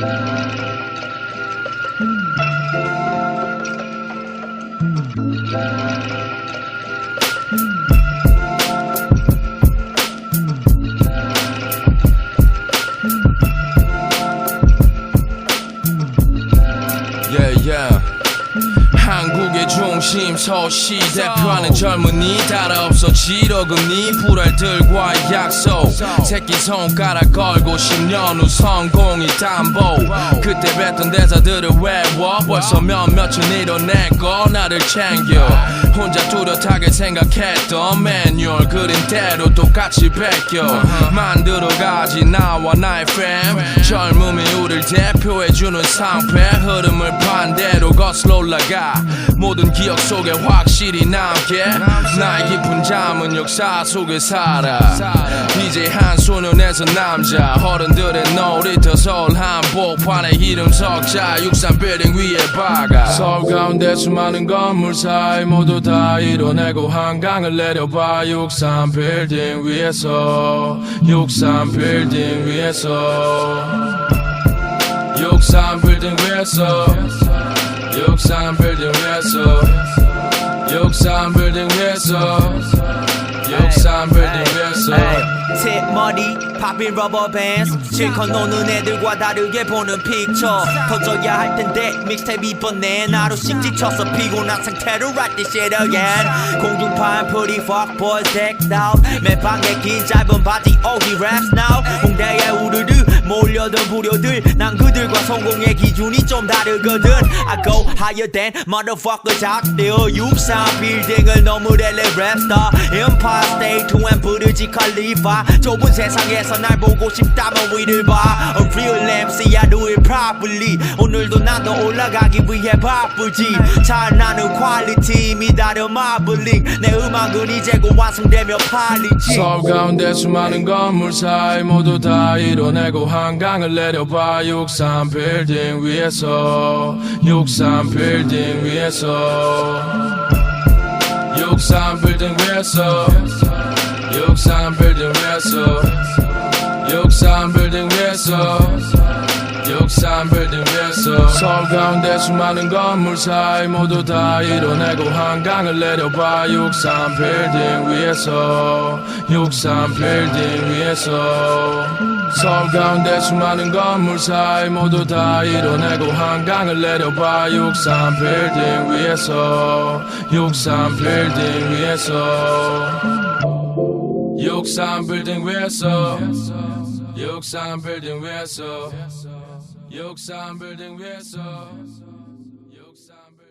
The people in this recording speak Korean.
yeah, yeah. 한국의 중심 서시 대표하는 젊은이 따라 없어 지러금니 불알들과 약속. 새끼 손가락 걸고 10년 후 성공이 담보. 그때 뵀던 대사들을 외워 벌써 몇몇을 이뤄내고 나를 챙겨. 혼자 뚜렷하게 생각했던 매뉴얼 그린 대로 똑같이 베껴. 만들어가지 나와 나의 프레임 젊음이 대표해주는 상패 흐름을 반대로 거슬러 올라가. 모든 기억 속에 확실히 남게. 나의 깊은 잠은 역사 속에 살아. 이제 한 소년에서 남자. 어른들의 놀이터 서울 한복판에 이름 석자. 63 빌딩 위에 박아. 서울 가운데 수많은 건물 사이 모두 다 이뤄내고 한강을 내려봐. 63 빌딩 위에서. 63 빌딩 위에서. 63 빌딩 위에서 63 빌딩 위에서 63 빌딩 위에서 63 빌딩 위에서 새머리 팝인 러버 밴드 실컷 노는 애들과 다르게 보는 픽처 터져야 할 텐데 믹스테이프 이번에 하루씩 지쳐서 피곤한 상태로 write this shit again. 공중파는 pretty fuck boys decked out 매방에 긴 짧은 바지 oh he raps now. 홍대에 우르르 몰려든 부려들 난 그들과 성공의 기준이 좀 다르거든. I go higher than motherfuckers out there 63 빌딩을 LA 랩스타 Empire State to and 부르지 칼리파 좁은 세상에서 날 보고 싶다면 위를 봐. A real MC I do it properly. 오늘도 난더 올라가기 위해 바쁘지. 잘 나는 퀄리티 미다려 마블링 내 음악은 이제고 완성되며 팔리지. 서울 가운데 수많은 건물 사이 모두 다 이뤄내고 한강을 내려봐. 63 빌딩 위에서 63 빌딩 위에서 63 빌딩 위에서 63 빌딩 위에서 63 빌딩 위에서 63 빌딩 위에서. 서울 가운데 수많은 건물 사이 모두 다 이뤄내고 한강을 내려봐. 63 빌딩 위에서 63 빌딩 위에서. 서울 가운데 수많은 건물 사이 모두 다 이뤄내고 한강을 내려봐. 63 빌딩 위에서 63 빌딩 위에서. 63 빌딩 위에서 63 빌딩 위에서 63 빌딩 위에서 63 빌딩